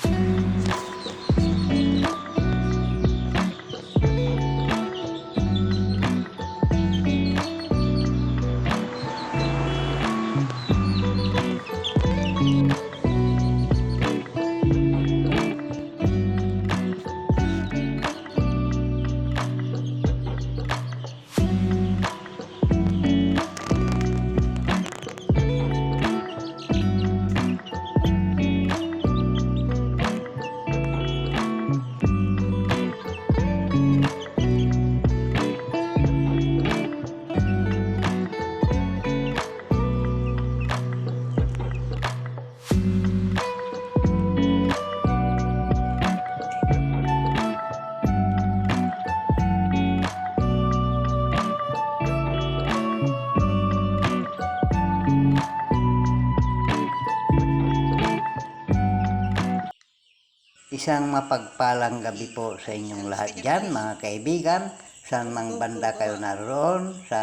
Bye. Isang mapagpalang gabi po sa inyong lahat dyan, mga kaibigan. Saan mang banda kayo naroon, sa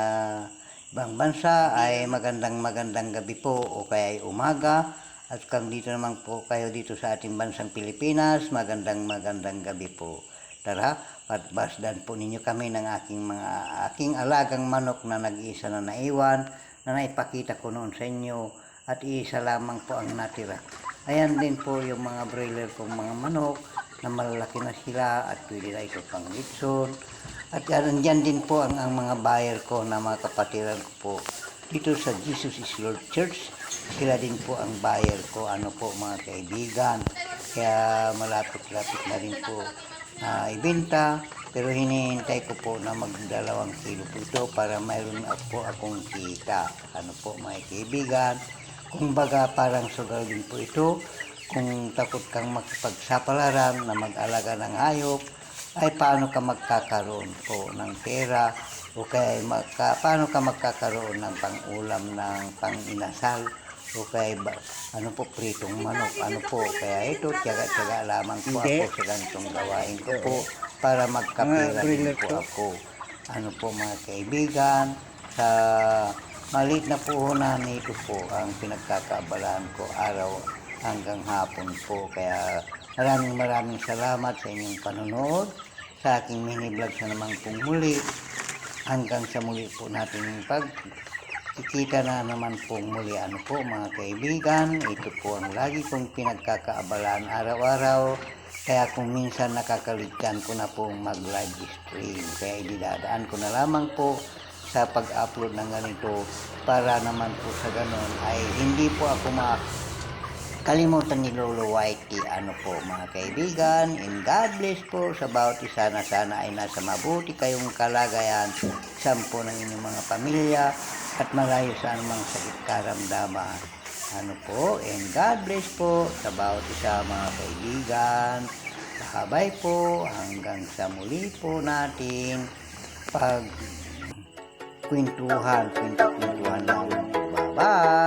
ibang bansa ay magandang magandang gabi po o kaya ay umaga. At kung dito naman po kayo dito sa ating bansang Pilipinas, magandang magandang gabi po. Tara, patbasdan po ninyo kami ng aking mga aking alagang manok na nag-iisa na naiwan na naipakita ko noon sa inyo at isa lamang po ang natira. Ayan din po yung mga broiler kong mga manok na malalaki na sila at pwede na ito pang litson. At yan, dyan din po ang, ang mga buyer ko na mga kapatiran ko po dito sa Jesus is Lord Church. Sila din po ang buyer ko, ano po mga kaibigan. Kaya malapit-lapit na rin po na ibenta. Pero hinihintay ko po na magdalawang kilo po ito para mayroon po akong kita. Ano po mga kaibigan. Kung baga parang sugal din po ito. Kung takot kang makipagsapalaran na mag-alaga ng hayop, ay paano ka magkakaroon po ng pera? O kaya magka, paano ka magkakaroon ng pang-ulam ng pang-inasal? O kaya ba, ano po pritong manok? Ano po? Kaya ito tiyaga-tiyaga lamang po Hindi. ako sa ganitong gawain ko po para magkapera Mga din po ako. Ano po mga kaibigan sa maliit na puhunan nito po ang pinagkakaabalahan ko araw hanggang hapon po. Kaya maraming maraming salamat sa inyong panonood sa aking mini vlog sa namang pong muli. Hanggang sa muli po natin pag kikita na naman pong muli. Ano po mga kaibigan ito po ang lagi kong pinagkakaabalaan araw-araw. Kaya kung minsan nakakaligtan ko na pong mag live stream kaya ididadaan ko na lamang po sa pag-upload ng ganito para naman po sa ganon ay hindi po ako ma kalimutan ni Lolo Whitey ano po mga kaibigan and God bless po sa bawat isa na sana ay nasa mabuti kayong kalagayan sampo ng inyong mga pamilya at malayo sa anumang sakit karamdaman. Ano po and God bless po sa bawat isa mga kaibigan. Kakabay po hanggang sa muli po natin. Pag kwentuhan, kwentuhan lang. Bye-bye!